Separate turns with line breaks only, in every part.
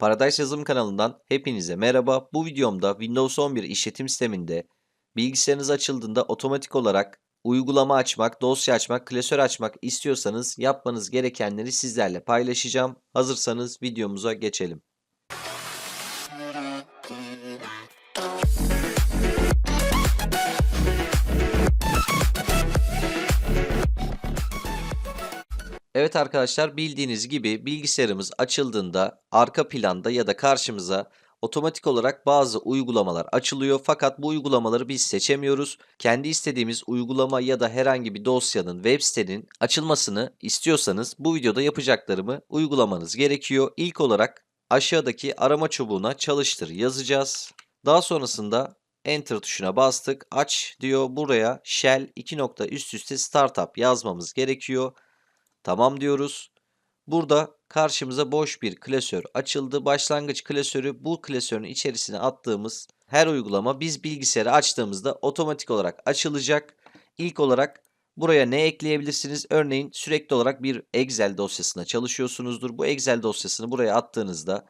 Paradise Yazılım kanalından hepinize merhaba. Bu videomda Windows 11 işletim sisteminde bilgisayarınız açıldığında otomatik olarak uygulama açmak, dosya açmak, klasör açmak istiyorsanız yapmanız gerekenleri sizlerle paylaşacağım. Hazırsanız videomuza geçelim. Evet arkadaşlar bildiğiniz gibi bilgisayarımız açıldığında arka planda ya da karşımıza otomatik olarak bazı uygulamalar açılıyor. Fakat bu uygulamaları biz seçemiyoruz. Kendi istediğimiz uygulama ya da herhangi bir dosyanın web sitenin açılmasını istiyorsanız bu videoda yapacaklarımı uygulamanız gerekiyor. İlk olarak aşağıdaki arama çubuğuna çalıştır yazacağız. Daha sonrasında Enter tuşuna bastık. Aç diyor. Buraya shell 2 nokta üst üste startup yazmamız gerekiyor. Tamam diyoruz. Burada karşımıza boş bir klasör açıldı. Başlangıç klasörü bu klasörün içerisine attığımız her uygulama biz bilgisayarı açtığımızda otomatik olarak açılacak. İlk olarak buraya ne ekleyebilirsiniz? Örneğin sürekli olarak bir Excel dosyasına çalışıyorsunuzdur. Bu Excel dosyasını buraya attığınızda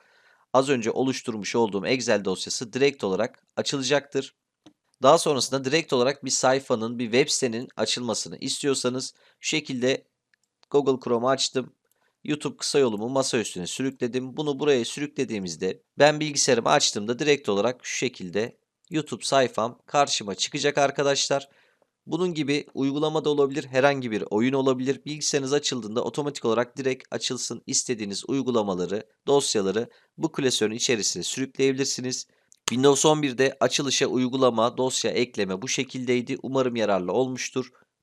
az önce oluşturmuş olduğum Excel dosyası direkt olarak açılacaktır. Daha sonrasında direkt olarak bir sayfanın, bir web sitenin açılmasını istiyorsanız şu şekilde Google Chrome'u açtım. YouTube kısa yolumu masa üstüne sürükledim. Bunu buraya sürüklediğimizde ben bilgisayarımı açtığımda direkt olarak şu şekilde YouTube sayfam karşıma çıkacak arkadaşlar. Bunun gibi uygulama da olabilir, herhangi bir oyun olabilir. Bilgisayarınız açıldığında otomatik olarak direkt açılsın istediğiniz uygulamaları, dosyaları bu klasörün içerisine sürükleyebilirsiniz. Windows 11'de açılışa uygulama, dosya ekleme bu şekildeydi. Umarım yararlı olmuştur.